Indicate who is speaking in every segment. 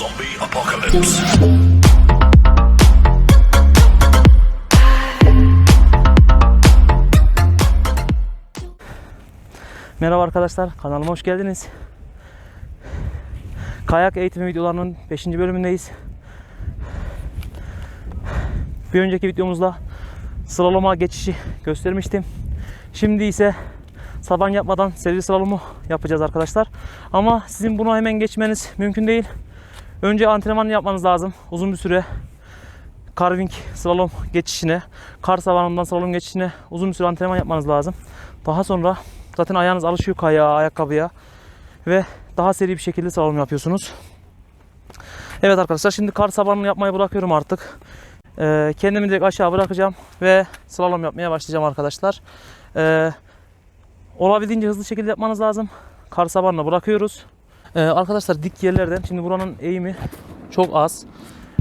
Speaker 1: Zombie apocalypse.
Speaker 2: Merhaba arkadaşlar, kanalıma hoş geldiniz. Kayak eğitimi videolarının 5. bölümündeyiz. Bir önceki videomuzda slaloma geçişi göstermiştim. Şimdi ise saban yapmadan seri slalomu yapacağız arkadaşlar. Ama sizin bunu hemen geçmeniz mümkün değil. Önce antrenman yapmanız lazım. Uzun bir süre carving slalom geçişine, kar sabanından slalom geçişine uzun bir süre antrenman yapmanız lazım. Daha sonra zaten ayağınız alışıyor kayağa, ayakkabıya ve daha seri bir şekilde slalom yapıyorsunuz. Evet arkadaşlar şimdi kar sabanını yapmayı bırakıyorum artık. Ee, kendimi direkt aşağı bırakacağım ve slalom yapmaya başlayacağım arkadaşlar. Ee, olabildiğince hızlı şekilde yapmanız lazım. Kar sabanını bırakıyoruz. Ee, arkadaşlar dik yerlerden şimdi buranın eğimi çok az.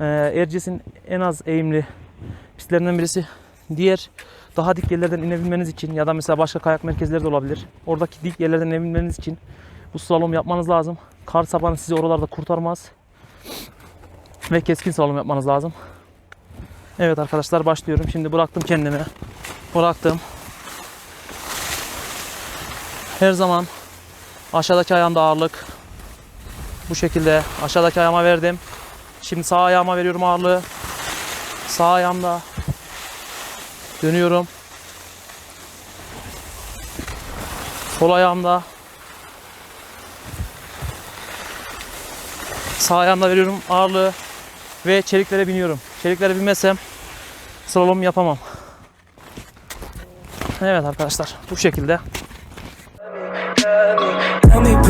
Speaker 2: Ee, Erciyes'in en az eğimli pistlerinden birisi. Diğer daha dik yerlerden inebilmeniz için ya da mesela başka kayak merkezleri de olabilir. Oradaki dik yerlerden inebilmeniz için bu slalom yapmanız lazım. Kar sabanı sizi oralarda kurtarmaz. Ve keskin slalom yapmanız lazım. Evet arkadaşlar başlıyorum. Şimdi bıraktım kendimi. Bıraktım. Her zaman aşağıdaki ayağımda ağırlık. Bu şekilde aşağıdaki ayağıma verdim. Şimdi sağ ayağıma veriyorum ağırlığı. Sağ ayağımda dönüyorum. Sol ayağımda sağ ayağımda veriyorum ağırlığı ve çeliklere biniyorum. Çeliklere binmezsem slalom yapamam. Evet arkadaşlar bu şekilde.